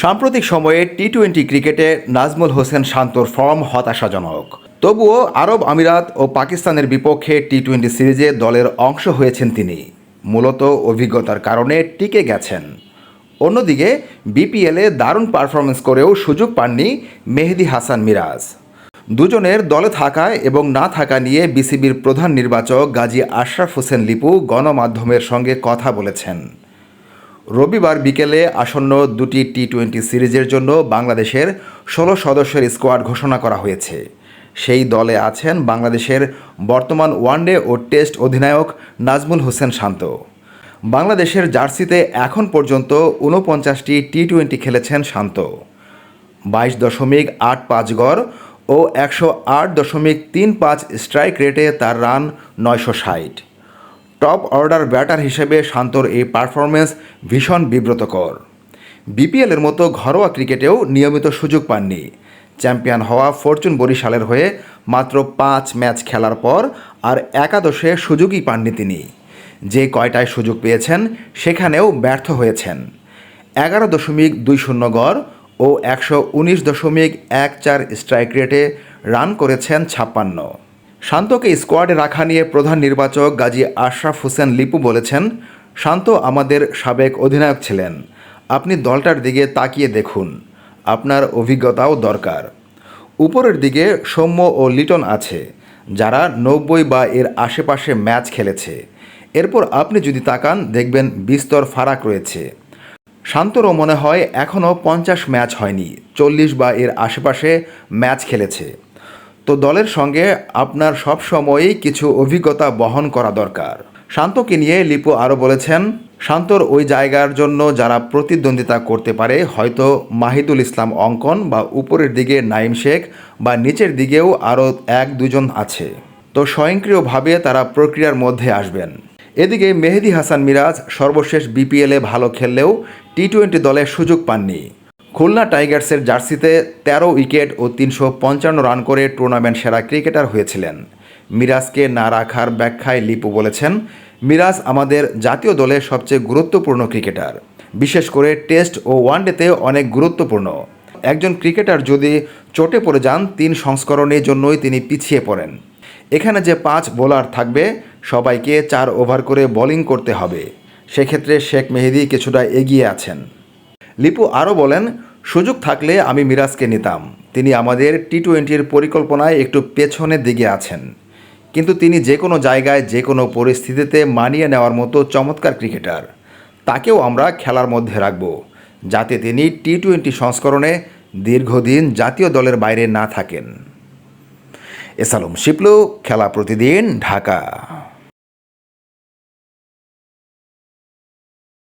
সাম্প্রতিক সময়ে T twenty ক্রিকেটে নাজমুল হোসেন শান্তর ফর্ম হতাশাজনক। তবুও আরব আমিরাত ও পাকিস্তানের বিপক্ষে টি টোয়েন্টি সিরিজে দলের অংশ হয়েছেন তিনি। মূলত অভিজ্ঞতার কারণে টিকে গেছেন। অন্যদিকে বিপিএলে দারুণ পারফরমেন্স করেও সুযোগ পাননি মেহেদি হাসান মিরাজ। দুজনের দলে থাকা এবং না থাকা নিয়ে বিসিবির প্রধান নির্বাচক গাজী আশরাফ হোসেন লিপু গণমাধ্যমের সঙ্গে কথা বলেছেন। রবিবার বিকেলে আসন্ন দুটি টি টোয়েন্টি সিরিজের জন্য বাংলাদেশের ষোলো সদস্যের স্কোয়াড ঘোষণা করা হয়েছে। সেই দলে আছেন বাংলাদেশের বর্তমান ওয়ানডে ও টেস্ট অধিনায়ক নাজমুল হোসেন শান্ত। বাংলাদেশের জার্সিতে এখন পর্যন্ত ঊনপঞ্চাশটি টি টোয়েন্টি খেলেছেন শান্ত। বাইশ দশমিক আট পাঁচ গড় ও একশো আট দশমিক তিন পাঁচ স্ট্রাইক রেটে তার রান নয়শো ষাট। টপ অর্ডার ব্যাটার হিসেবে শান্তর এই পারফরমেন্স ভীষণ বিব্রতকর। বিপিএলের মতো ঘরোয়া ক্রিকেটেও নিয়মিত সুযোগ পাননি। চ্যাম্পিয়ন হওয়া ফরচুন বরিশালের হয়ে মাত্র পাঁচ ম্যাচ খেলার পর আর একাদশে সুযোগই পাননি তিনি। যে কয়টায় সুযোগ পেয়েছেন সেখানেও ব্যর্থ হয়েছেন। এগারো দশমিক দুই শূন্য গড় ও একশো উনিশ দশমিক এক চার স্ট্রাইক রেটে রান করেছেন ছাপ্পান্ন। শান্তকে স্কোয়াডে রাখা নিয়ে প্রধান নির্বাচক গাজী আশরাফ হোসেন লিপু বলেছেন, শান্ত আমাদের সাবেক অধিনায়ক ছিলেন। আপনি দলটার দিকে তাকিয়ে দেখুন। আপনার অভিজ্ঞতাও দরকার। উপরের দিকে সৌম্য ও লিটন আছে, যারা নব্বই বা এর আশেপাশে ম্যাচ খেলেছে। এরপর আপনি যদি তাকান, দেখবেন বিস্তর ফারাক রয়েছে। শান্তরও মনে হয় এখনও পঞ্চাশ ম্যাচ হয়নি, চল্লিশ বা এর আশেপাশে ম্যাচ খেলেছে। তো দলের সঙ্গে আপনার সব সময়ই কিছু অভিজ্ঞতা বহন করা দরকার। শান্তকে নিয়ে লিপু আরও বলেছেন, শান্তর ওই জায়গার জন্য যারা প্রতিদ্বন্দ্বিতা করতে পারে, হয়তো মাহিদুল ইসলাম অঙ্কন বা উপরের দিকে নাইম শেখ বা নিচের দিকেও আরও এক দুজন আছে। তো স্বয়ংক্রিয়ভাবে তারা প্রক্রিয়ার মধ্যে আসবেন। এদিকে মেহেদি হাসান মিরাজ সর্বশেষ বিপিএলে ভালো খেললেও টি টোয়েন্টি দলে সুযোগ পাননি। খুলনা টাইগার্সের জার্সিতে তেরো উইকেট ও তিনশো পঞ্চান্ন রান করে টুর্নামেন্ট সেরা ক্রিকেটার হয়েছিলেন। মিরাজকে না রাখার ব্যাখ্যায় লিপু বলেছেন, মিরাজ আমাদের জাতীয় দলে সবচেয়ে গুরুত্বপূর্ণ ক্রিকেটার। বিশেষ করে টেস্ট ও ওয়ানডেতে অনেক গুরুত্বপূর্ণ। একজন ক্রিকেটার যদি চোটে পড়ে যান, তিন সংস্করণের জন্যই তিনি পিছিয়ে পড়েন। এখানে যে পাঁচ বোলার থাকবে, সবাইকে চার ওভার করে বোলিং করতে হবে। সেক্ষেত্রে শেখ মেহেদি কিছুটা এগিয়ে আছেন। লিপু আরও বলেন সুযোগ থাকলে আমি মিরাজকে নিতাম। তিনি আমাদের টি টোয়েন্টির পরিকল্পনায় একটু পেছনের দিকে আছেন। কিন্তু তিনি যে কোনো জায়গায়, যে কোনো পরিস্থিতিতে মানিয়ে নেওয়ার মতো চমৎকার ক্রিকেটার। তাকেও আমরা খেলার মধ্যে রাখব, যাতে তিনি টি টোয়েন্টি সংস্করণে দীর্ঘদিন জাতীয় দলের বাইরে না থাকেন। এসালম শিপলু, খেলা প্রতিদিন ঢাকা।